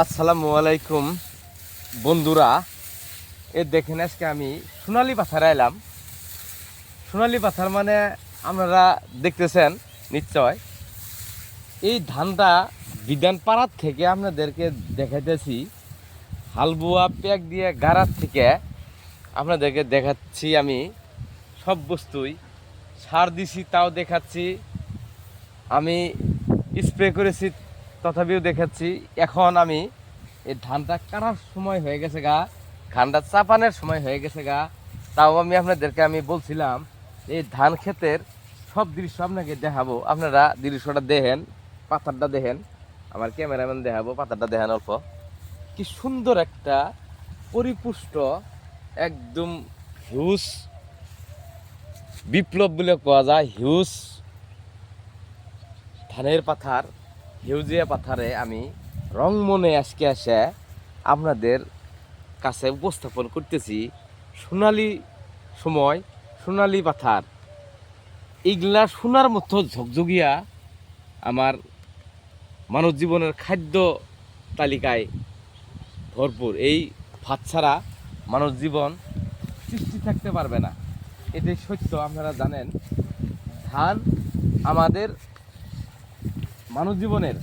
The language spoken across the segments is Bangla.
আসসালামু আলাইকুম, বন্ধুরা। এ দেখেন, আজকে আমি সোনালি পাথারে এলাম। সোনালি পাথার মানে আপনারা দেখতেছেন, নিশ্চয়। এই ধানটা বিধান পাড়ার থেকে আপনাদেরকে দেখাইতেছি। হালবুয়া প্যাক দিয়ে গাড়ার থেকে আপনাদেরকে দেখাচ্ছি আমি সব বস্তুই। সার দিছি, তাও দেখাচ্ছি। আমি স্প্রে করেছি তথাপিও দেখাচ্ছি এখন আমি এই ধানটা কাটার সময় হয়ে গেছে গা, ধানটা চাপানের সময় হয়ে গেছে গা। তাও আমি আপনাদেরকে আমি বলছিলাম, এই ধান ক্ষেতের সব দৃশ্য আপনাকে দেখাবো। আপনারা দৃশ্যটা দেখেন পাতারটা দেখেন, আমার ক্যামেরাম্যান দেখাবো পাতারটা দেখেন অল্প। কি সুন্দর একটা পরিপুষ্ট, একদম হিউজ, বিপ্লব বলে কোয়া যায়, হিউজ ধানের পাথার। হিউজিয়া পাথারে আমি রং মনে আজকে এসে আপনাদের কাছে উপস্থাপন করতেছি সোনালি সময়, সোনালি পাথার। এইগুলা সোনার মতো ঝকঝকিয়া আমার মানব জীবনের খাদ্য তালিকায় ভরপুর। এই ভাত ছাড়া মানব জীবন সৃষ্টি থাকতে পারবে না। এটাই সত্য, আপনারা জানেন। ধান আমাদের মানব জীবনের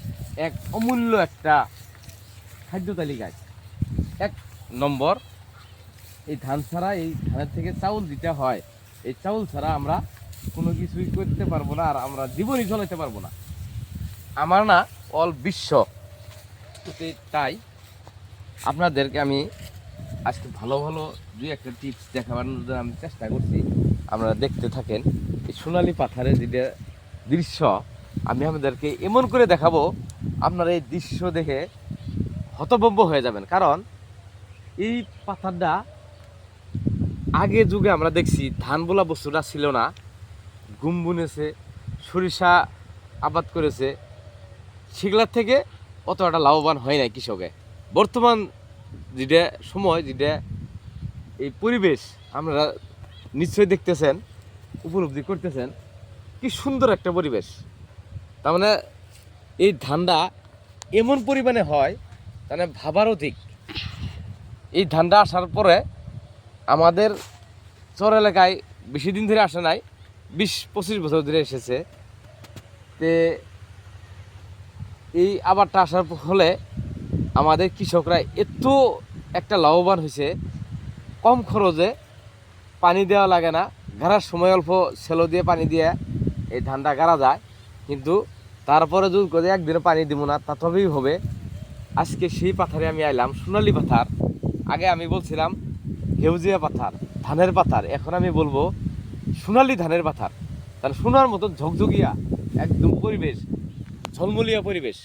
এক অমূল্য একটা খাদ্য তালিকায় এক নম্বর, এই ধান ছাড়া, এই ধানের থেকে চাউল দিতে হয়। এই চাউল ছাড়া আমরা কোনো কিছুই করতে পারব না আর আমরা জীবনই চলাইতে পারব না। আমার না অল বিশ্ব। তাই আপনাদেরকে আমি আজকে ভালো ভালো দুই একটা টিপস দেখাবার আমি চেষ্টা করছি। আপনারা দেখতে থাকেন এই সোনালি পাথারের যেটা দৃশ্য। আমি আপনাদেরকে এমন করে দেখাবো, আপনারা এই দৃশ্য দেখে হতভম্ব হয়ে যাবেন। কারণ এই পাথারটা আগে যুগে আমরা দেখছি ধান বলা বস্তুটা ছিল না। ঘুম বুনেছে, সরিষা আবাদ করেছে। সেগুলার থেকে অত একটা লাভবান হয় নাই কৃষকে। বর্তমান যেটা সময়, যেটা এই পরিবেশ আমরা নিশ্চয়ই দেখতেছেন, উপলব্ধি করতেছেন, কি সুন্দর একটা পরিবেশ। তার মানে এই ধানটা এমন পরিমাণে হয় মানে ভাবার অধিক। এই ধানটা আসার পরে আমাদের চর এলাকায় বেশি দিন ধরে আসে নাই, বিশ পঁচিশ বছর ধরে এসেছে। তে এই আবারটা আসার ফলে আমাদের কৃষকরা এত একটা লাভবান হয়েছে, কম খরচে পানি দেওয়া লাগে না গাড়ার সময় অল্প সেলো দিয়ে পানি দিয়ে এই ধানটা গাড়া যায়। কিন্তু তারপরে যদি করে একদিনে পানি দিব না, তা তবেই হবে। আজকে সেই পাথারে আমি আইলাম, সোনালি পাথার। আগে আমি বলছিলাম, হেউজিয়া পাথার, ধানের পাথার। এখন আমি বলব, সোনালি ধানের পাথার। তার সোনার মতো ঝকঝকিয়া, একদম পরিবেশ, ঝলমলিয়া পরিবেশ।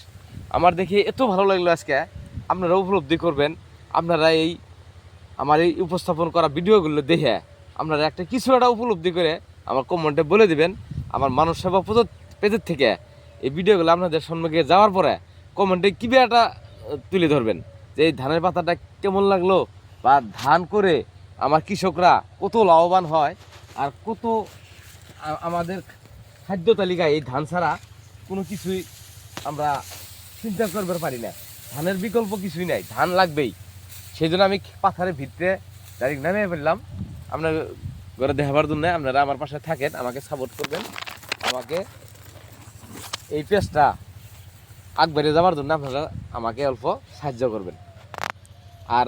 আমার দেখে এত ভালো লাগল আজকে। আপনারা উপলব্ধি করবেন, আপনারা এই আমার এই উপস্থাপন করা ভিডিওগুলো দেখে, আপনারা একটা কিছু একটা উপলব্ধি করে আমার কমেন্টে বলে দিবেন। আমার মানুষ সেবা পদ- পেজের থেকে এই ভিডিওগুলো আপনাদের সম্মুখে যাওয়ার পরে কমেন্টে কী একটা তুলে ধরবেন? যে এই ধানের পাতাটা কেমন লাগল? বা ধান করে আমার কৃষকরা কত লাভবান হয় আর কত আমাদের খাদ্য তালিকায় এই ধান ছাড়া কোনো কিছুই আমরা চিন্তা করতে পারি না। ধানের বিকল্প কিছুই নাই, ধান লাগবেই। সেই জন্য আমি পাথারের ভিতরে ডাইরেক্ট নামিয়ে ফেললাম। আপনার ঘরে দেখাবার জন্য আপনারা আমার পাশে থাকেন, আমাকে সাপোর্ট করবেন, আমাকে এই পেজটা আগ বেড়ে যাওয়ার জন্য আপনারা আমাকে অল্প সাহায্য করবেন। আর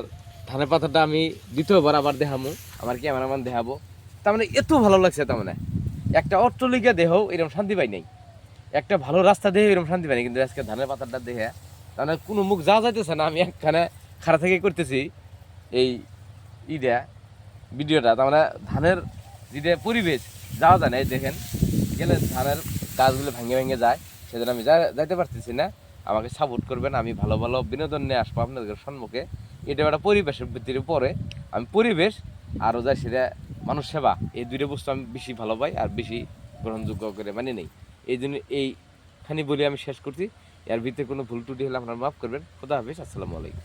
ধানের পাতাটা আমি দ্বিতীয়বার আবার দেখাবো আমার ক্যামেরাম্যান দেখাবো। তার মানে এত ভালো লাগছে তার মানে একটা অট্টলিকা দেহ এরকম শান্তি পাই নাই। একটা ভালো রাস্তা দেখে এরকম শান্তি পাই কিন্তু আজকে ধানের পাতাটা দেখে তার মানে কোনো মুখ যাওয়া যাইতেছে না, আমি একখানে খাড়া থেকে করতেছি এই ইটা ভিডিওটা। তার মানে ধানের যেটা পরিবেশ, যাওয়া যায় না দেখেন, গেলে ধানের গাছগুলো ভেঙে ভেঙে যায়, সেজন্য আমি যাইতে পারতেছি না। আমাকে সাপোর্ট করবেন, আমি ভালো ভালো বিনোদন নিয়ে আসব আপনাদের সম্মুখে। এটা একটা পরিবেশের ভিত্তির উপরে আমি পরিবেশ আরও যাই সেটা মানুষ সেবা, এই দুইটা বস্তু আমি বেশি ভালো পাই আর বেশি গ্রহণযোগ্য করে মানে নেই। এই জন্য এইখানি বলে আমি শেষ করছি। এর ভিতরে কোনো ভুল ত্রুটি হলে আপনারা মাফ করবেন। খোদা হাফিজ, আসসালামু আলাইকুম।